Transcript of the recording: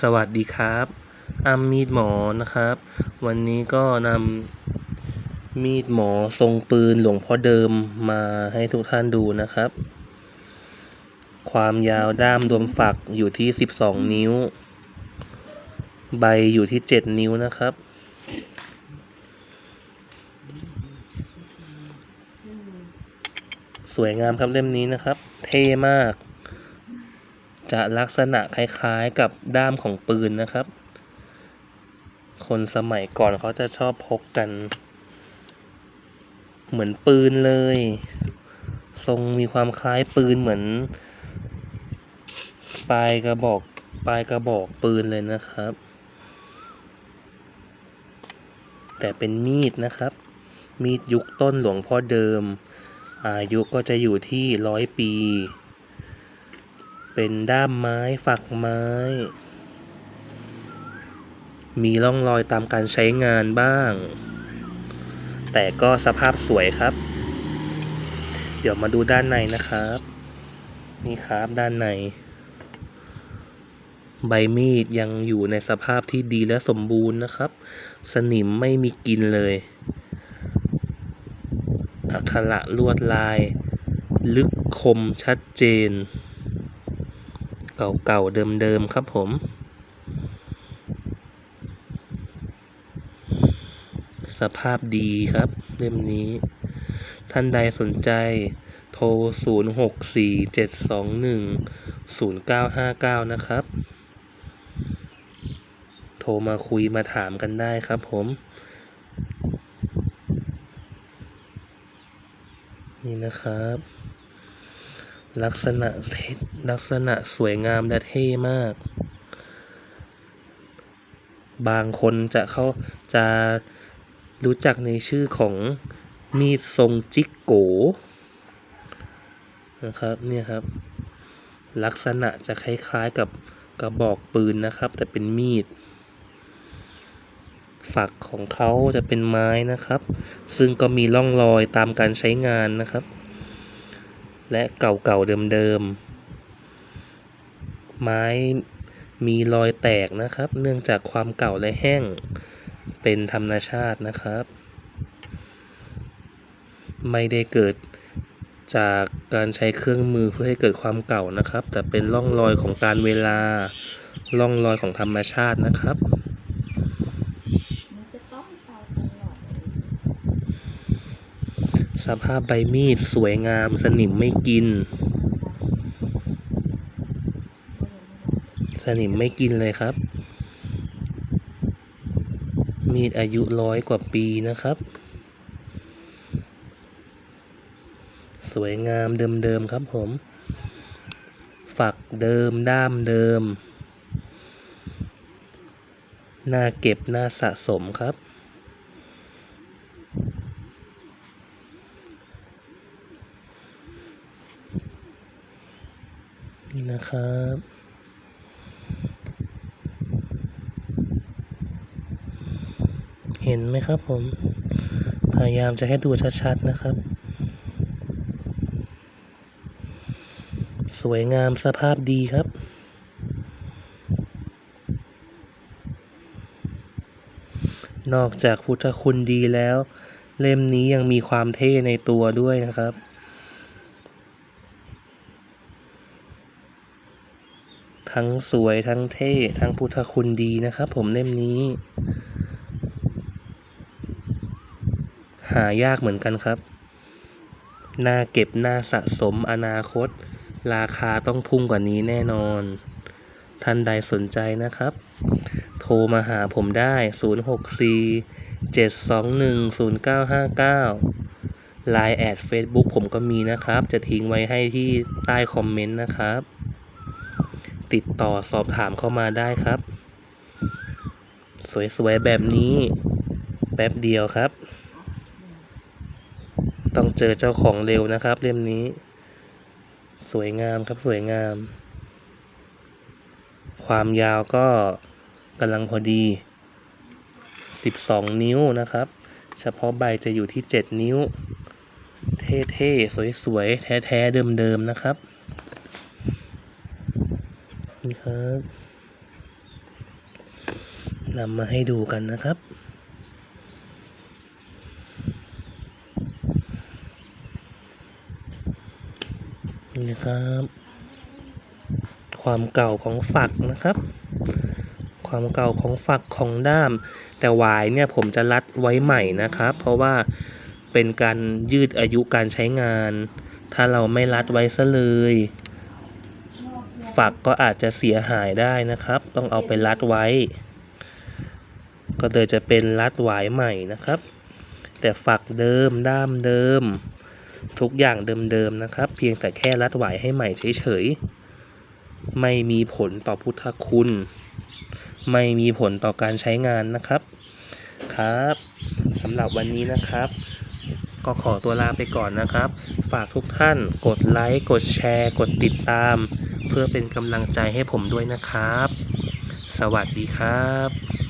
สวัสดีครับอ้ำมีดหมอนะครับ วันนี้ก็นำมีดหมอทรงปืนหลวงพ่อเดิมมาให้ทุกท่านดูนะครับ ความยาวด้ามรวมฝักอยู่ที่12นิ้ว ใบอยู่ที่7นิ้วนะครับ สวยงามครับเล่มนี้นะครับ เท่มาก จะลักษณะคล้ายๆกับด้ามของปืนนะครับ คนสมัยก่อนเขาจะชอบพกกัน เหมือนปืนเลย ทรงมีความคล้ายปืนเหมือน ปลายกระบอกปลายกระบอกปืนเลยนะครับ แต่เป็นมีดนะครับ มีดยุคต้นหลวงพ่อเดิม อายุก็จะอยู่ที่ร้อยปี เป็นด้ามไม้ฝักไม้ มีร่องรอยตามการใช้งานบ้าง แต่ก็สภาพสวยครับ เดี๋ยวมาดูด้านในนะครับ นี่ครับด้านใน ใบมีดยังอยู่ในสภาพที่ดีและสมบูรณ์นะครับ สนิมไม่มีกินเลยอักขระลวดลาย ลึกคมชัดเจน เก่าๆเดิมๆครับผม สภาพดีครับเล่มนี้ ท่านใดสนใจโทร 0647210959 นะครับ โทรมาคุยมาถามกันได้ครับผม นี่นะครับ ลักษณะเท่ลักษณะสวยงามและเท่มาก บางคนจะเขาจะรู้จักในชื่อของมีดทรงจิกโกนะครับเนี่ยครับ ลักษณะจะคล้ายๆกับกระบอกปืนนะครับ แต่เป็นมีด ฝักของเขาจะเป็นไม้นะครับ ซึ่งก็มีร่องรอยตามการใช้งานนะครับ และเก่าๆเดิมๆ ไม้มีรอยแตกนะครับ เนื่องจากความเก่าและแห้ง เป็นธรรมชาตินะครับ ไม่ได้เกิดจากการใช้เครื่องมือเพื่อให้เกิดความเก่านะครับ แต่เป็นร่องรอยของการเวลา ร่องรอยของธรรมชาตินะครับ มันจะต้องเตาตลอดเลย สภาพใบมีดสวยงามสนิมไม่กิน สนิมไม่กินเลยครับ มีดอายุร้อยกว่าปีนะครับ สวยงามเดิมๆครับผม ฝักเดิมด้ามเดิม น่าเก็บน่าสะสมครับ นะครับเห็นไหมครับผม พยายามจะให้ดูชัดๆนะครับ สวยงามสภาพดีครับ นอกจากพุทธคุณดีแล้ว เล่มนี้ยังมีความเท่ในตัวด้วยนะครับ ทั้งสวยทั้งเท่ทั้งพุทธคุณดีนะครับผมเล่มนี้ หายากเหมือนกันครับน่าเก็บน่าสะสมอนาคต ราคาต้องพุ่งกว่านี้แน่นอน ท่านใดสนใจนะครับ โทรมาหาผมได้ 064 721 0959 Line แอด Facebook ผมก็มีนะครับ จะทิ้งไว้ให้ที่ใต้คอมเมนต์นะครับ ติดต่อสอบถามเข้ามาได้ครับ สวยๆแบบนี้ แป๊บเดียวครับ ต้องเจอเจ้าของเร็วนะครับ เล่มนี้ สวยงามครับสวยงาม ความยาวก็กำลังพอดี 12 นิ้วนะครับ เฉพาะใบจะอยู่ที่ 7 นิ้ว เท่ๆ สวยๆ แท้ๆ เดิมๆ นะครับ นี่ครับนำมาให้ดูกันนะครับ นี่นะครับ ความเก่าของฝักนะครับ ความเก่าของฝักของด้าม แต่หวายเนี่ยผมจะรัดไว้ใหม่นะครับ เพราะว่าเป็นการยืดอายุการใช้งาน ถ้าเราไม่รัดไว้ซะเลย ฝักก็อาจจะเสียหายได้นะครับ ต้องเอาไปรัดไว้ ก็เลยจะเป็นรัดหวายใหม่นะครับ แต่ฝักเดิมด้ามเดิม ทุกอย่างเดิมๆนะครับ เพียงแต่แค่รัดหวายให้ใหม่เฉยๆไม่มีผลต่อพุทธคุณ ไม่มีผลต่อการใช้งานนะครับครับสำหรับวันนี้นะครับ ก็ขอตัวลาไปก่อนนะครับ ฝากทุกท่านกดไลค์ กดแชร์ กดติดตาม เพื่อเป็นกำลังใจให้ผมด้วยนะครับ สวัสดีครับ